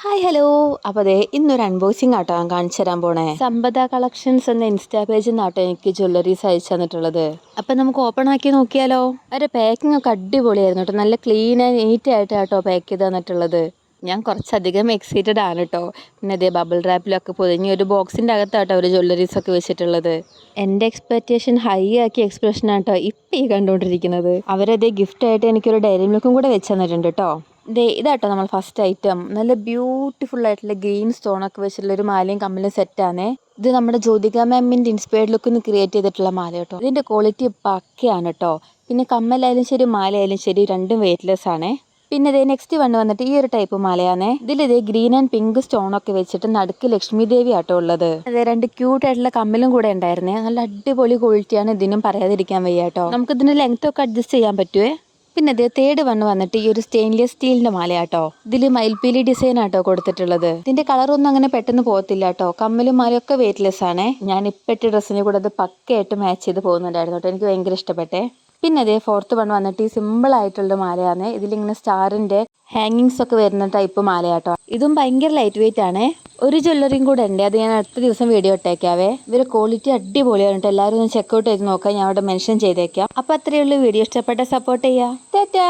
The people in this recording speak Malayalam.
ഹായ് ഹലോ അപ്പോൾ അതെ ഇന്നൊരു അൺബോക്സിങ് ആട്ടോ ഞാൻ കാണിച്ചു തരാൻ പോണേ. സമ്പദ കളക്ഷൻസ് എന്ന ഇൻസ്റ്റാ പേജിൽ നിന്നാട്ടോ എനിക്ക് ജ്വല്ലറീസ് അയച്ചു തന്നിട്ടുള്ളത്. അപ്പം നമുക്ക് ഓപ്പൺ ആക്കി നോക്കിയാലോ? അവരുടെ പാക്കിംഗ് ഒക്കെ അടിപൊളിയായിരുന്നു കേട്ടോ. നല്ല ക്ലീൻ ആൻഡ് നീറ്റ് ആയിട്ടാട്ടോ പാക്ക് ചെയ്ത് തന്നിട്ടുള്ളത്. ഞാൻ കുറച്ചധികം എക്സൈറ്റഡ് ആണ് കേട്ടോ. പിന്നെ അതേ ബബിൾ റാപ്പിലൊക്കെ പൊതിഞ്ഞ് ഒരു ബോക്സിന്റെ അകത്താട്ടോ അവർ ജ്വല്ലറീസ് ഒക്കെ വെച്ചിട്ടുള്ളത്. എന്റെ എക്സ്പെക്റ്റേഷൻ ഹൈ ആക്കിയ എക്സ്പ്രഷൻ ആട്ടോ ഇപ്പം ഈ കണ്ടുകൊണ്ടിരിക്കുന്നത്. അവരതേ ഗിഫ്റ്റ് ആയിട്ട് എനിക്കൊരു ഡയറി മിൽക്കും കൂടെ വെച്ച് തന്നിട്ടുണ്ട് കേട്ടോ. ദേ ഇതാട്ടോ നമ്മൾ ഫസ്റ്റ് ഐറ്റം നല്ല ബ്യൂട്ടിഫുൾ ആയിട്ടുള്ള ഗ്രീൻ സ്റ്റോൺ ഒക്കെ വെച്ചിട്ടുള്ള ഒരു മാലയും കമ്മലും സെറ്റാണേ ഇത് നമ്മുടെ ജ്യോതിക മാമിന്റെ ഇൻസ്പയർഡ് ലുക്കിന് ക്രിയേറ്റ് ചെയ്തിട്ടുള്ള മാല കേട്ടോ. ഇതിന്റെ ക്വാളിറ്റി പക്കയാണ് കേട്ടോ. പിന്നെ കമ്മലായാലും ശരി മാലയായാലും ശരി രണ്ടും വെയ്റ്റ്ലെസ് ആണേ. പിന്നെ ഇതേ നെക്സ്റ്റ് വണ്ണ് വന്നിട്ട് ഈ ഒരു ടൈപ്പ് മാലയാണേ. ഇതിലിതേ ഇതേ ഗ്രീൻ ആൻഡ് പിങ്ക് സ്റ്റോൺ ഒക്കെ വെച്ചിട്ട് നടുക്ക് ലക്ഷ്മി ദേവി ആട്ടോ ഉള്ളത്. അതെ രണ്ട് ക്യൂട്ട് ആയിട്ടുള്ള കമ്മലും കൂടെ ഉണ്ടായിരുന്നേ. നല്ല അടിപൊളി ക്വാളിറ്റിയാണ് ഇതിനും പറയാതിരിക്കാൻ വയ്യാട്ടോ നമുക്ക് ഇതിന് ലെങ്ത് ഒക്കെ അഡ്ജസ്റ്റ് ചെയ്യാൻ പറ്റുവേ? പിന്നെ ഇത് തേർഡ് വൺ വന്നിട്ട് ഈ ഒരു സ്റ്റെയിൻലെസ് സ്റ്റീലിന്റെ മാലയാട്ടോ. ഇതിൽ മയിൽപ്പീലി ഡിസൈൻ ആട്ടോ കൊടുത്തിട്ടുള്ളത്. ഇതിന്റെ കളർ ഒന്നും അങ്ങനെ പെട്ടെന്ന് പോകത്തില്ല കേട്ടോ കമ്മലും മാലയൊക്കെ വെയിറ്റ്ലെസ് ആണ്. ഞാൻ ഇപ്പം ഇട്ട ഡ്രസ്സിനെ കൂടെ അത് പക്കയായിട്ട് മാച്ച് ചെയ്ത് പോകുന്നുണ്ടായിരുന്നു കേട്ടോ. എനിക്ക് ഭയങ്കര ഇഷ്ടപ്പെട്ടെ. പിന്നെ അതേ ഫോർത്ത് വൺ വന്നിട്ട് ഈ സിമ്പിൾ ആയിട്ടുള്ള മാലയാണ്. ഇതിലിങ്ങനെ സ്റ്റാറിന്റെ ഹാങ്ങിങ്സ് ഒക്കെ വരുന്ന ടൈപ്പ് മാലയാട്ടോ. ഇതും ഭയങ്കര ലൈറ്റ് വെയിറ്റ് ആണ്. ഒരു ജ്വല്ലറിയും കൂടെ ഉണ്ട്. അത് ഞാൻ അടുത്ത ദിവസം വീഡിയോ ഇട്ടേക്കാവേ. ഇവർ ക്വാളിറ്റി അടിപൊളിയാണ് കേട്ടോ എല്ലാവരും ഒന്ന് ചെക്കൗട്ട് ചെയ്ത് നോക്കാം. ഞാൻ അവിടെ മെൻഷൻ ചെയ്തേക്കാം. അപ്പൊ അത്രയേ ഉള്ളൂ. വീഡിയോ ഇഷ്ടപ്പെട്ട സപ്പോർട്ട് ചെയ്യാം. ടാറ്റാ.